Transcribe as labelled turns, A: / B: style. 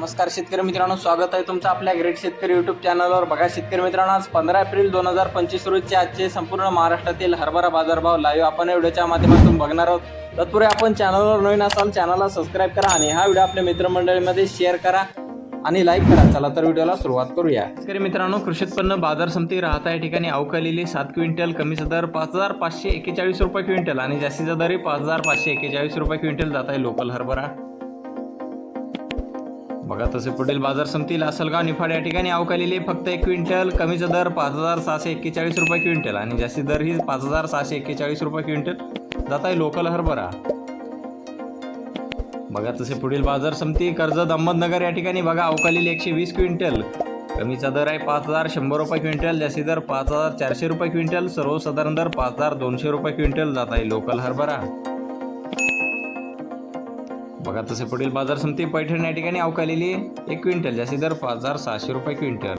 A: नमस्कार शेतकरी मित्रांनो स्वागत आहे तुमचं आपल्या ग्रेट शेतकरी युट्यूब चॅनलवर बघा शेतकरी मित्रांनो आज पंधरा एप्रिल दोन हजार पंचवीस रोजचे आजचे संपूर्ण महाराष्ट्रातील हरभरा बाजारभाव लाईव्ह आपण या व्हिडिओच्या माध्यमातून बघणार आहोत. तत्पूर्वी आपण चॅनलवर नवीन असाल चॅनलला सबस्क्राईब करा आणि हा व्हिडिओ आपल्या मित्रमंडळीमध्ये शेअर करा आणि लाईक करा. चला तर व्हिडिओला सुरुवात करूया. शेतकरी मित्रांनो कृषी उत्पन्न बाजार समिती राहत या ठिकाणी अवकालेली सात क्विंटल कमीचा दर पाच हजार पाचशे एक्केचाळीस रुपये क्विंटल आणि जास्तीचा दर पाच हजार पाचशे एक्केचाळीस रुपये क्विंटल जात आहे लोकल हरभरा. बघा तसे पुढील बाजार समिती असलगाव निफाड या ठिकाणी अवकालेली फक्त एक क्विंटल. कमीचा दर पाच हजार सहाशे एक्केचाळीस रुपये क्विंटल आणि जास्ती दर ही पाच हजार सहाशे एक्केचाळीस रुपये क्विंटल. जात आहे लोकल हरभरा. बघा तसे पुढील बाजार समिती कर्जत अहमदनगर या ठिकाणी बघा अवकालेली एकशे वीस क्विंटल. कमीचा दर आहे पाच हजार शंभर रुपये क्विंटल. जास्ती दर पाच हजार चारशे रुपये क्विंटल. सर्वसाधारण दर पाच हजार दोनशे रुपये क्विंटल. जात आहे लोकल हरभरा. बघा तसे पुढील बाजार समिती पैठण या ठिकाणी अवकालेली एक क्विंटल ज्याचे दर पाच हजार सहाशे रुपये क्विंटल.